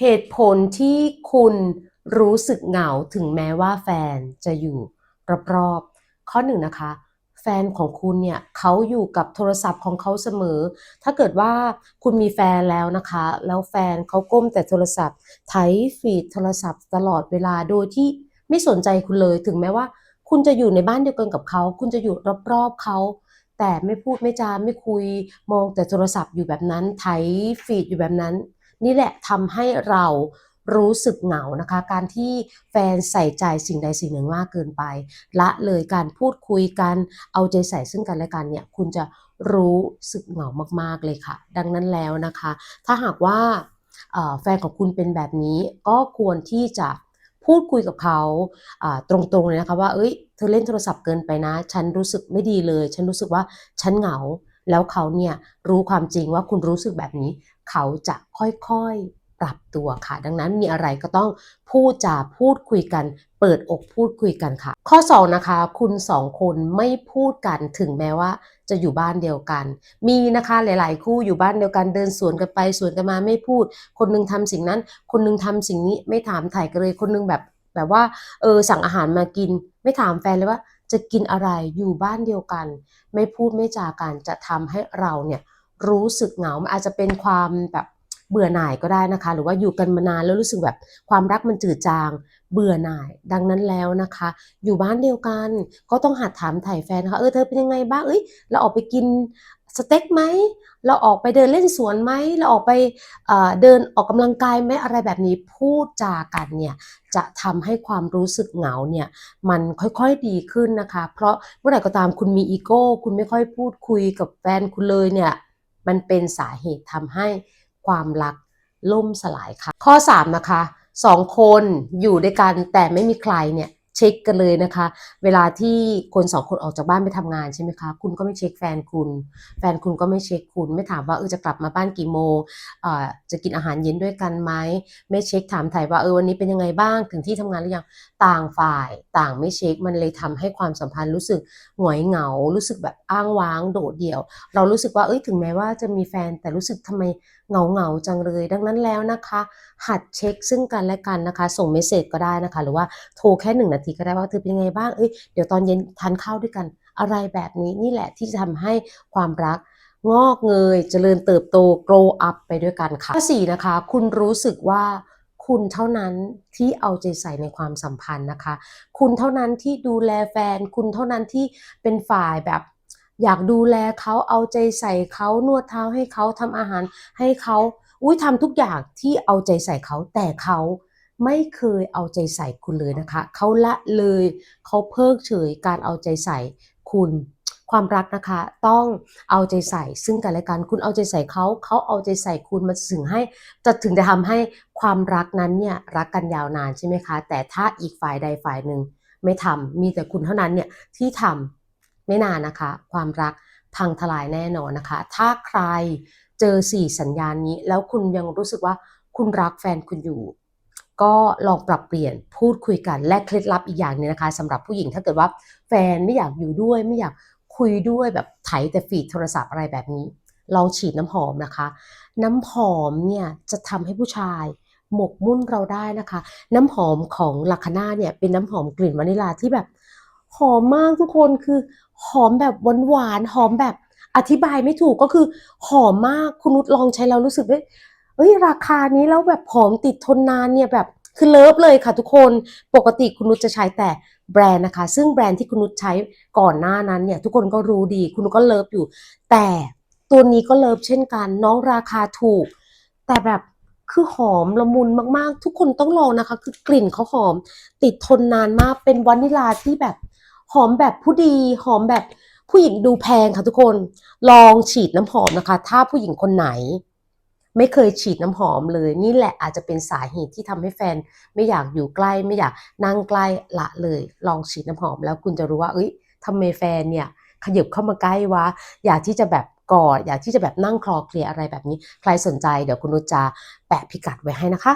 เหตุผลที่คุณรู้สึกเหงาถึงแม้ว่าแฟนจะอยู่รอบๆข้อหนึ่งนะคะ แฟนของคุณเนี่ยเขาอยู่กับโทรศัพท์ของเขาเสมอ ถ้าเกิดว่าคุณมีแฟนแล้วนะคะ แล้วแฟนเขาก้มแต่โทรศัพท์ไถฟีดโทรศัพท์ตลอดเวลาโดยที่ไม่สนใจคุณเลยถึงแม้ว่า คุณจะอยู่ในบ้านเดียวกันกับเขา คุณจะอยู่รอบๆเขาแต่ไม่พูดไม่จาไม่คุยมองแต่โทรศัพท์อยู่แบบนั้นไถฟีดอยู่แบบนั้น นี่แหละทำให้เรารู้สึกเหงานะคะ การที่แฟนใส่ใจสิ่งใดสิ่งหนึ่งมากเกินไป ละเลยการพูดคุยกันเอาใจใส่ซึ่งกันและกันเนี่ยคุณจะรู้สึกเหงามากๆเลยค่ะ ดังนั้นแล้วนะคะ ถ้าหากว่าแฟนของคุณเป็นแบบนี้ก็ควรที่จะพูดคุยกับเขาตรงๆเลยนะคะว่าเอ้ยเธอเล่นโทรศัพท์เกินไปนะ ฉันรู้สึกไม่ดีเลย ฉันรู้สึกว่าฉันเหงา แล้วเขาเนี่ยรู้ความจริงว่าคุณรู้สึกแบบนี้ เขาจะค่อยๆปรับตัวค่ะ ดังนั้นมีอะไรก็ต้องพูดจาพูดคุยกัน เปิดอกพูดคุยกันค่ะ ข้อ 2 นะคะ คุณสองคนไม่พูดกันถึงแม้ว่าจะอยู่บ้านเดียวกัน มีนะคะหลาย ๆ คู่อยู่บ้านเดียวกันเดินสวนกันไปสวนกันมาไม่พูด คนหนึงทำสิ่งนั้น คนหนึงทำสิ่งนี้ไม่ถามถ่ายกันเลยคนหนึงแบบแบบว่าเออสั่งอาหารมากิน ไม่ถามแฟนเลยว่าจะกินอะไรอยู่บ้านเดียวกัน ไม่พูดไม่จากันจะทำให้เราเนี่ย รู้สึกเหงามันอาจจะเป็นความแบบเบื่อหน่ายก็ได้นะคะ หรือว่าอยู่กันมานานแล้วรู้สึกแบบความรักมันจืดจาง เบื่อหน่าย ดังนั้นแล้วนะคะ อยู่บ้านเดียวกัน ก็ต้องหัดถามถ่ายแฟนนะคะเออเธอเป็นยังไงบ้างเอ้ยเราออกไปกินสเต็กไหมเราออกไปเดินเล่นสวนไหมเราออกไปเเดินออกกำลังกายไหมอะไรแบบนี้พูดจากันเนี่ยจะทำให้ความรู้สึกเหงาเนี่ยมันค่อยๆดีขึ้นนะคะ เพราะเมื่อไหร่ก็ตามคุณมีอีโก้ คุณไม่ค่อยพูดคุยกับแฟนคุณเลยเนี่ย มันเป็นสาเหตุทำให้ความรักล่มสลายค่ะ ข้อ 3 นะคะสองคนอยู่ด้วยกันแต่ไม่มีใครเนี่ย เช็คกันเลยนะคะ เวลาที่คนสองคนออกจากบ้านไปทำงานใช่ไหมคะ คุณก็ไม่เช็คแฟนคุณ แฟนคุณก็ไม่เช็คคุณ ไม่ถามว่าเออจะกลับมาบ้านกี่โมงจะกินอาหารเย็นด้วยกันไหมไม่เช็คถามถ่ายว่าเออวันนี้เป็นยังไงบ้างถึงที่ทำงานหรือยังต่างฝ่าย ต่างไม่เช็คมันเลยทำให้ความสัมพันธ์รู้สึกหงอยเหงา รู้สึกแบบอ้างว้างโดดเดี่ยว เรารู้สึกว่าเอ้ยถึงแม้ว่าจะมีแฟนแต่รู้สึกทำไมเหงาเหงาจังเลย ดังนั้นแล้วนะคะหัดเช็คซึ่งกันและกันนะคะ ส่งเมสเซจก็ได้นะคะ หรือว่าโทรแค่หนึ่งนาทีก็ได้ว่าเธอเป็นยังไงบ้างเอ้ยเดี๋ยวตอนเย็นทานข้าวด้วยกัน อะไรแบบนี้นี่แหละที่จะทำให้ความรักงอกเงยเจริญเติบโต grow up ไปด้วยกันค่ะข้อสี่นะคะ คุณรู้สึกว่าคุณเท่านั้นที่เอาใจใส่ในความสัมพันธ์นะคะ คุณเท่านั้นที่ดูแลแฟน คุณเท่านั้นที่เป็นฝ่ายแบบ อยากดูแลเขาเอาใจใส่เขานวดเท้าให้เขาทำอาหารให้เขา อุ้ยทำทุกอย่างที่เอาใจใส่เขาแต่เขาไม่เคยเอาใจใส่คุณเลยนะคะ เขาละเลยเขาเพิกเฉยการเอาใจใส่คุณความรักนะคะต้องเอาใจใส่ซึ่งกันและกันคุณเอาใจใส่เขาเขาเอาใจใส่คุณมันถึงให้จะถึงจะทำให้ความรักนั้นเนี่ยรักกันยาวนานใช่ไหมคะ แต่ถ้าอีกฝ่ายใดฝ่ายหนึ่งไม่ทำมีแต่คุณเท่านั้นเนี่ยที่ทำไม่นานนะคะ ความรัก พังทลายแน่นอนนะคะ ถ้าใครเจอสี่สัญญาณนี้ แล้วคุณยังรู้สึกว่าคุณรักแฟนคุณอยู่ ก็ลองปรับเปลี่ยนพูดคุยกันและเคล็ดลับอีกอย่างนึงนะคะสำหรับผู้หญิงถ้าเกิดว่าแฟนไม่อยากอยู่ด้วยไม่อยากคุยด้วยแบบไถแต่ฟีดโทรศัพท์อะไรแบบนี้ลองฉีดน้ำหอมนะคะ น้ำหอมเนี่ยจะทำให้ผู้ชายหมกมุ่นเราได้นะคะ น้ำหอมของลาคาน่าเนี่ยเป็นน้ำหอมกลิ่นวานิลาที่แบบ หอมมากทุกคนคือหอมแบบหวานๆหอมแบบอธิบายไม่ถูกก็คือหอมมากคุณนุชลองใช้แล้วรู้สึกว่าเอ้ยราคานี้แล้วแบบหอมติดทนนานเนี่ยแบบคือเลิฟเลยค่ะทุกคนปกติคุณนุชจะใช้แต่แบรนด์นะคะ ซึ่งแบรนด์ที่คุณนุชใช้ก่อนหน้านั้นเนี่ยทุกคนก็รู้ดีคุณนุชก็เลิฟอยู่ แต่ตัวนี้ก็เลิฟเช่นกัน น้องราคาถูก แต่แบบคือหอมละมุนมากๆ ทุกคนต้องลองนะคะ คือกลิ่นเขาหอม ติดทนนานมากเป็นวานิลาที่แบบ หอมแบบผู้ดี หอมแบบผู้หญิงดูแพงค่ะทุกคน ลองฉีดน้ำหอมนะคะ ถ้าผู้หญิงคนไหน ไม่เคยฉีดน้ำหอมเลย นี่แหละอาจจะเป็นสาเหตุที่ทำให้แฟน ไม่อยากอยู่ใกล้ไม่อยากนั่งใกล้ละเลย ลองฉีดน้ำหอมแล้วคุณจะรู้ว่า เอ้ยทำไมแฟนเนี่ยขยับเข้ามาใกล้วะอยากที่จะแบบกอดอยากที่จะแบบนั่งคลอเคลียอะไรแบบนี้ ใครสนใจเดี๋ยวคุณนุชจะแปะพิกัดไว้ให้นะคะ